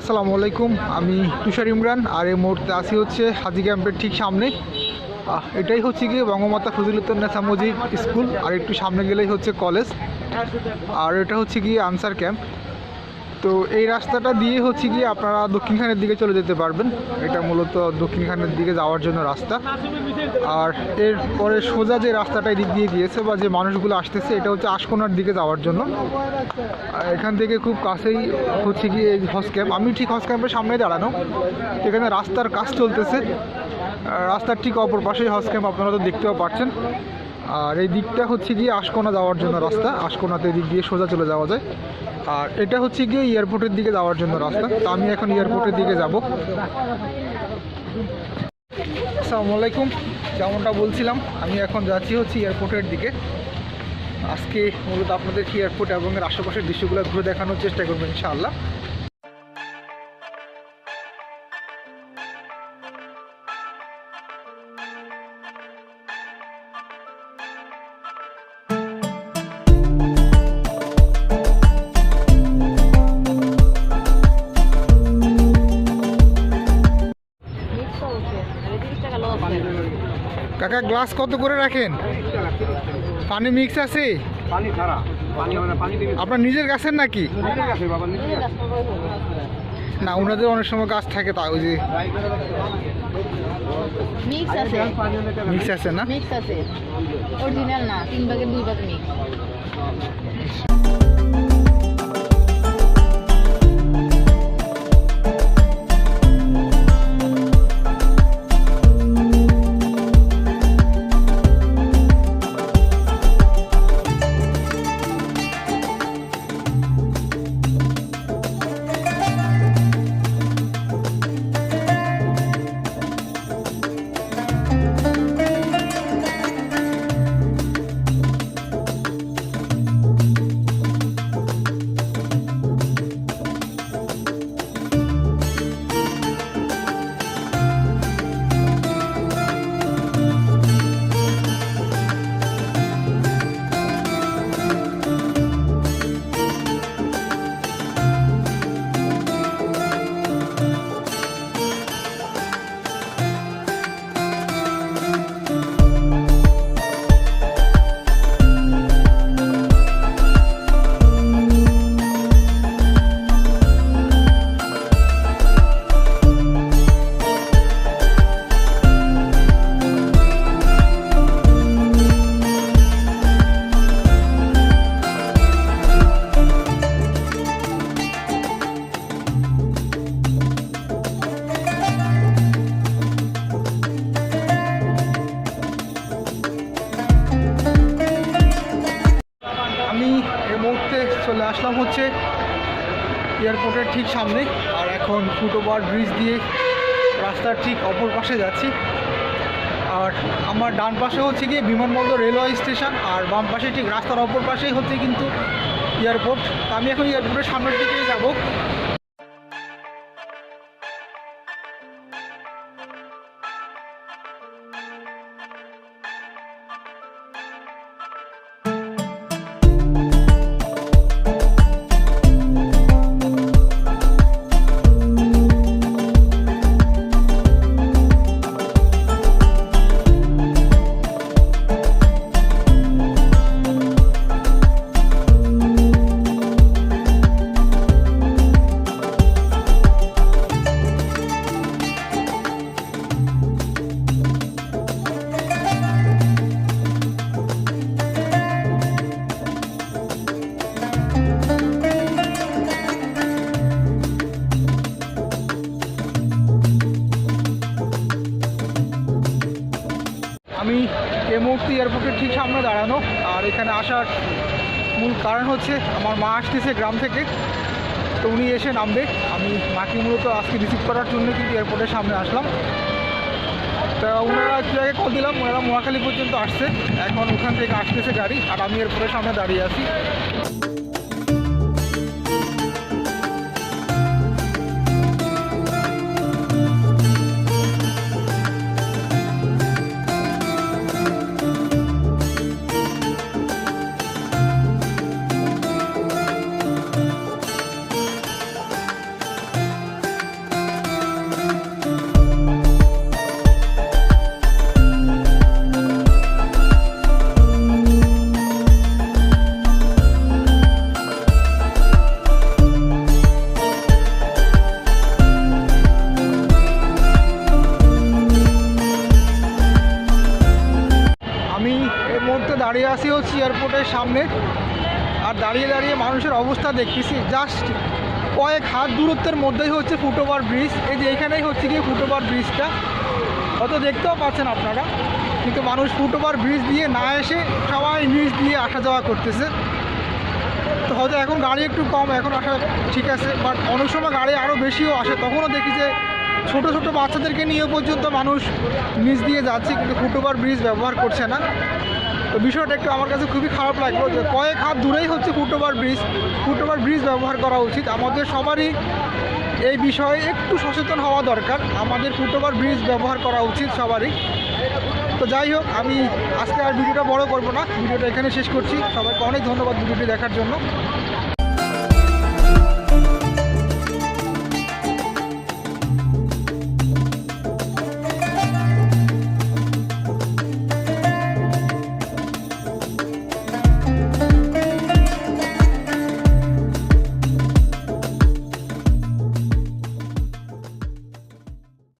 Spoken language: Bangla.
আসসালামু আলাইকুম, আমি তুষার ইমরান আর এই মুহূর্তে আসি হচ্ছে হাজি ক্যাম্পের ঠিক সামনে। এটাই হচ্ছে গিয়ে বঙ্গমাতা ফজিলুদ্দিন মজিদ স্কুল, আর একটু সামনে গেলেই হচ্ছে কলেজ। আর এটা হচ্ছে গিয়ে আনসার ক্যাম্প। তো এই রাস্তাটা দিয়ে হচ্ছে গিয়ে আপনারা দক্ষিণখানের দিকে চলে যেতে পারবেন। এটা মূলত দক্ষিণখানের দিকে যাওয়ার জন্য রাস্তা। আর এর পরে সোজা যে রাস্তাটা এদিক দিয়ে গিয়েছে বা যে মানুষগুলো আসতেছে, এটা হচ্ছে আশকোনার দিকে যাওয়ার জন্য। এখান থেকে খুব কাছেই হচ্ছে গিয়ে এই হজ ক্যাম্প। আমি ঠিক হজ ক্যাম্পের সামনে দাঁড়ানো। এখানে রাস্তার কাজ চলতেছে। রাস্তার ঠিক অপর পাশেই হজ ক্যাম্প, আপনারা তো দেখতেও পাচ্ছেন। আর এই দিকটা হচ্ছে গিয়ে আশকোনা যাওয়ার জন্য রাস্তা। আশকোনাতে এদিক দিয়ে সোজা চলে যাওয়া যায়। আর এটা হচ্ছে গিয়ে এয়ারপোর্টের দিকে যাওয়ার জন্য রাস্তা। তো আমি এখন এয়ারপোর্টের দিকে যাব। আসসালামু আলাইকুম। যেমনটা বলছিলাম, আমি এখন যাচ্ছি হচ্ছে এয়ারপোর্টের দিকে। আজকে মূলত আপনাদের এয়ারপোর্ট এবং এর আশেপাশের দৃশ্যগুলো ঘুরে দেখানোর চেষ্টা করবেন ইনশাআল্লাহ। কাকা গ্লাস কত করে রাখেন? পানি মিক্স আছে? পানি ছাড়া। পানি মানে আপনার নিজের গাছের নাকি? নিজের কাছে বাবা নিজের কাছে না ওনাদের অনেক সময় গাছ থাকে তা ওই যে মিক্স আছে। মিক্স না? মিক্স আছে। অরিজিনাল না তিন ভাগের দুই ভাগ মিক্স আসলাম হচ্ছে এয়ারপোর্টের ঠিক সামনে। আর এখন ফুটওভার ব্রিজ দিয়ে রাস্তার ঠিক অপর পাশে যাচ্ছি। আর আমার ডান পাশে হচ্ছে গিয়ে বিমানবন্দর রেলওয়ে স্টেশন, আর বাম পাশে ঠিক রাস্তার অপর পাশেই হচ্ছে কিন্তু এয়ারপোর্ট। আমি এখন এয়ারপোর্টের সামনের দিকেই যাব। আমি এই মুহূর্তে এয়ারপোর্টের ঠিক সামনে দাঁড়ানো। আর এখানে আসার মূল কারণ হচ্ছে আমার মা আসতেছে গ্রাম থেকে, তো উনি এসে নামবে। আমি মাকে মূলত আজকে রিসিভ করার জন্য কিন্তু এয়ারপোর্টের সামনে আসলাম। তা ওনারা একটু আগে কল দিলাম, ওনারা মহাখালী পর্যন্ত আসছে। এখন ওখান থেকে আসতেছে গাড়ি, আর আমি এয়ারপোর্টের সামনে দাঁড়িয়ে আছি। দাঁড়িয়ে আছি হচ্ছে এয়ারপোর্টের সামনে। আর দাঁড়িয়ে দাঁড়িয়ে মানুষের অবস্থা দেখতেছি। জাস্ট কয়েক হাত দূরত্বের মধ্যেই হচ্ছে ফুটওভার ব্রিজ। এই যে এখানেই হচ্ছে গিয়ে ফুটওভার ব্রিজটা। হয়তো দেখতেও পাচ্ছেন আপনারা। কিন্তু মানুষ ফুটওভার ব্রিজ দিয়ে না এসে সবাই নিচ দিয়ে আসা যাওয়া করতেছে। তো হয়তো এখন গাড়ি একটু কম, এখন আসা ঠিক আছে। বাট অনেক সময় গাড়ি আরও বেশিও আসে। তখনও দেখি যে ছোটো ছোটো বাচ্চাদেরকে নিয়ে পর্যন্ত মানুষ নিচ দিয়ে যাচ্ছে। কিন্তু ফুটওভার ব্রিজ ব্যবহার করছে না। তো বিষয়টা একটু আমার কাছে খুবই খারাপ লাগল যে কয়েক হাত দূরেই হচ্ছে ফুটওভার ব্রিজ। ফুটওভার ব্রিজ ব্যবহার করা উচিত। আমাদের সবারই এই বিষয়ে একটু সচেতন হওয়া দরকার। আমাদের ফুটওভার ব্রিজ ব্যবহার করা উচিত সবারই। তো যাই হোক, আমি আজকে আর ভিডিওটা বড় করব না। ভিডিওটা এখানে শেষ করছি। সবাইকে অনেক ধন্যবাদ ভিডিওটি দেখার জন্য।